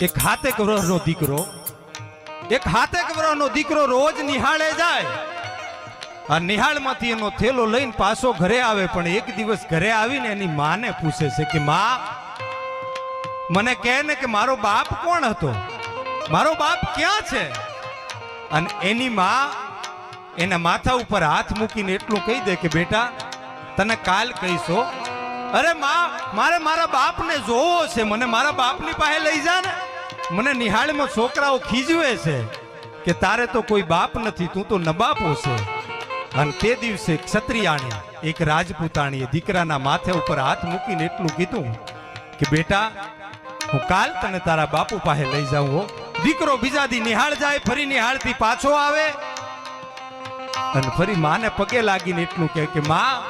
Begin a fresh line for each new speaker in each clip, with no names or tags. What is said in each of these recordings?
એક હાથેક વર્ષનો દીકરો, એક હાથેક વર્ષનો દીકરો રોજ નિહાળે જાય. આ નિહાળમાંથી એનો થેલો લઈને પાછો ઘરે આવે, પણ એક દિવસ ઘરે આવીને એની માને પૂછે છે કે, માં, મને કહે ને કે મારો બાપ કોણ હતો? મારો બાપ ક્યાં છે? અને એની માં એના માથા ઉપર હાથ મૂકીને એટલું કહી દે કે, બેટા, તને કાલ કહીશો, અરે માં, મારે મારા બાપને જોવો છે, મને મારા બાપની પાસે લઈ જા ને. મને નિહાળમાં છોકરાઓ ખીજવે છે કે તારે તો કોઈ બાપ નથી, તું તો નબાપો છે અને તે દિવસે ક્ષત્રિયાણી, એક રાજપૂતાણીએ દીકરાના માથે ઉપર હાથ મૂકીને એટલું કીધું કે, બેટા, હું કાલ તને તારા બાપુ પાસે લઈ જાઉં હો. દીકરો બીજાથી નિહાળ જાય, ફરી નિહાળથી પાછો આવે. અને ફરી માને પગે લાગીને એટલું કહે કે, માં,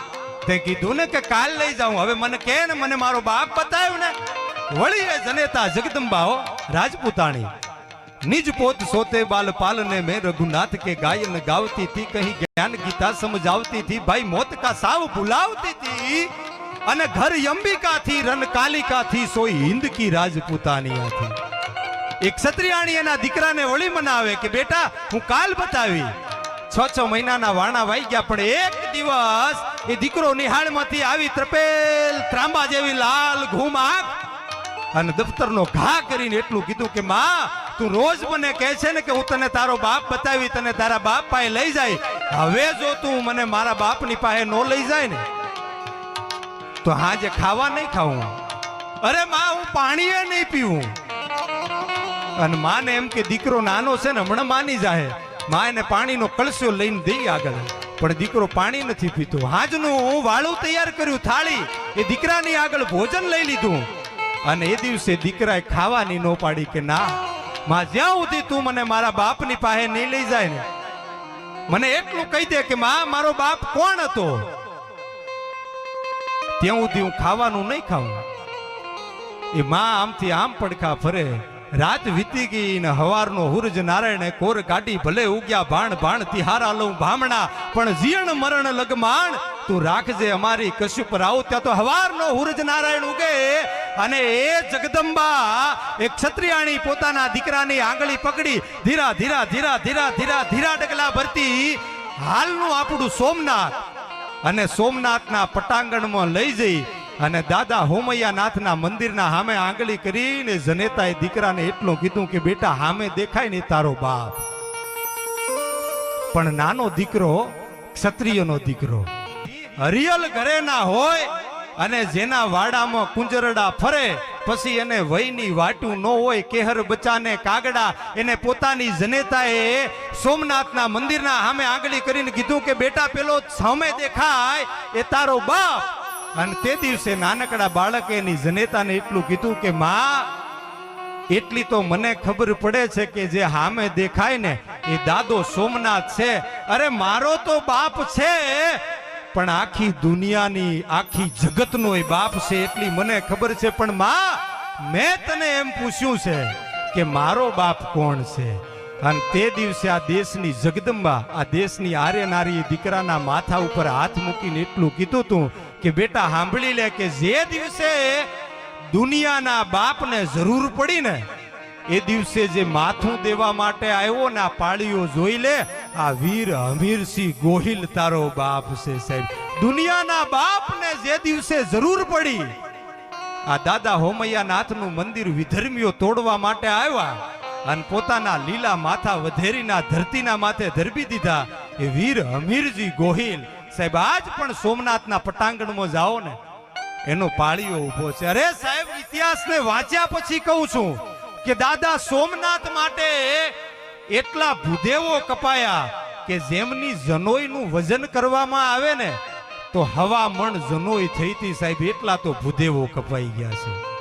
તે કીધું ને કે કાલ લઈ જાઉં. હવે મને કે ને, મને મારો બાપ બતાવ્યો ને. વળી એ જનેતા જગદંબાઓ, રાજપૂતાણી. નિજ પોત સોતે બાલ પાલને મેં રઘુનાથ કે ગાયન ગાવતી થી કહી જ્ઞાન ગીતા સમજાવતી થી ભાઈ મોત કા સાવ ભૂલાવતી થી અને ઘર અંબિકા થી રન કાલિકા થી સોઈ હિન્દ કી રાજપૂતાની હતી એક ક્ષત્રિયાણી એના દીકરાને વળી મનાવે કે, બેટા, હું કાલ બતાવી. છ છ મહિનાના વાણા વાઈ ગયા, પણ એક દિવસ એ દીકરો નિહાળમાંથી આવી ત્રપેલ ત્રાંબા જેવી લાલ ઘૂમ આંખ અને દફતરનો ઘા કરીને એટલું કીધું કે, માં, તું રોજ મને કહે છે ને કે હું તને તારો બાપ બતાવી, તને તારા બાપ પાસે લઈ જાય. હવે જો તું મને મારા બાપની પાસે નો લઈ જાય ને, તો હાજે ખાવા નહીં ખાવું અરે માં, હું પાણીએ નહીં પીવું. અને માને એમ કે, દીકરો નાનો છે ને, હમણાં માની જાય માં, એને પાણીનો કળશો લઈને દઈ આગળ. પણ દીકરો પાણી નથી પીતો. હાજનું હું વાળું તૈયાર કર્યું, થાળી. એ દીકરાની આગળ ભોજન લઈ લીધું. અને એ દિવસે દીકરાએ ખાવાની ન પાડી કે ના, માં, જ્યાં સુધી તું મને મારા બાપની પાસે નહીં લઈ જાય ને, મને એટલું કહી દે કે માં, મારો બાપ કોણ હતો? ત્યાં સુધી હું ખાવાનું નહીં ખાવું એ માં આમથી આમ પડખા ફરે, રાત વીતી ગઈ ને હવારનો હુરજ નારાયણે કોર કાઢી, ભલે ઉગ્યા ભાણ ભાણ તિહારા લઉં ભામણા, પણ જીણ મરણ લગમાણ, તું રાખજે અમારી કશ્યપ રાવ ત્યાં તો હવારનો હુરજ નારાયણ ઉગે અને એ જગદંબા એક ક્ષત્રિયાણી પોતાના દીકરાની આંગળી પકડી, ધીરા ધીરા ધીરા ધીરા ધીરા ધીરા ડગલા ભરતી હાલનું આપણું સોમનાથ. અને સોમનાથના પટાંગણમાં લઈ જઈ અને દાદા હોમૈયાનાથના મંદિરના સામે આંગળી કરીને જનેતાએ દીકરાને એટલું કીધું કે, બેટા સામે દેખાય ને તારો બાપ. પણ નાનો દીકરો ક્ષત્રિયનો દીકરો. હરિયલ ઘરે ના હોય અને જેના વાડામાં કુંજરડા ફરે, પછી એને વયની વાટું ન હોય, કેહર બચાને કાગડા, એને પોતાની જનેતાએ સોમનાથના મંદિરના સામે આંગળી કરીને કીધું કે, બેટા, પેલો સામે દેખાય, એ તારો બાપ. અને તે દિવસે નાનકડા બાળકે એની જનેતાને એટલું કીધું કે, માં, એટલી તો મને ખબર પડે છે કે જે સામે દેખાય ને, એ દાદો સોમનાથ છે. અરે, મારો તો બાપ છે. પણ આખી દુનિયાની, આખી જગતનો એ બાપ છે એટલી મને ખબર છે, પણ માં, મેં તને એમ પૂછ્યું છે કે મારો બાપ કોણ છે? અને તે દિવસે આ દેશની જગદંબા, આ દેશની આર્ય નારી દીકરાના માથા ઉપર હાથ મૂકીને એટલું કીધું તું કે બેટા, સાંભળી લે કે જે દિવસે દુનિયાના બાપને જરૂર પડી ને એ દિવસે જે માથું દેવા માટે આવ્યો ને આ પાળીઓ જોઈ લે, આ વીર હમીરસિંહ ગોહિલ તારો બાપ છે સાહેબ. દુનિયાના બાપને જે દિવસે જરૂર પડી, આ દાદા હોમૈયા નાથનું મંદિર વિધર્મીઓ તોડવા માટે આવ્યા અને પોતાના લીલા માથા વધેરીના ધરતીના માથે ધરબી દીધા એ વીર હમીરજી ગોહિલ. સાહેબ, આજ પણ સોમનાથના પટાંગણમાં જાઓ ને, એનો પાળીઓ ઊભો છે. અરે સાહેબ, ઇતિહાસને વાંચ્યા પછી કહું છું કે દાદા સોમનાથ માટે એટલા ભૂદેવો કપાયા કે જેમની જનોઈનું વજન કરવામાં આવે ને, તો હવા મણ જનોઈ થઈ હતી સાહેબ, એટલા તો ભૂદેવો કપાઈ ગયા છે.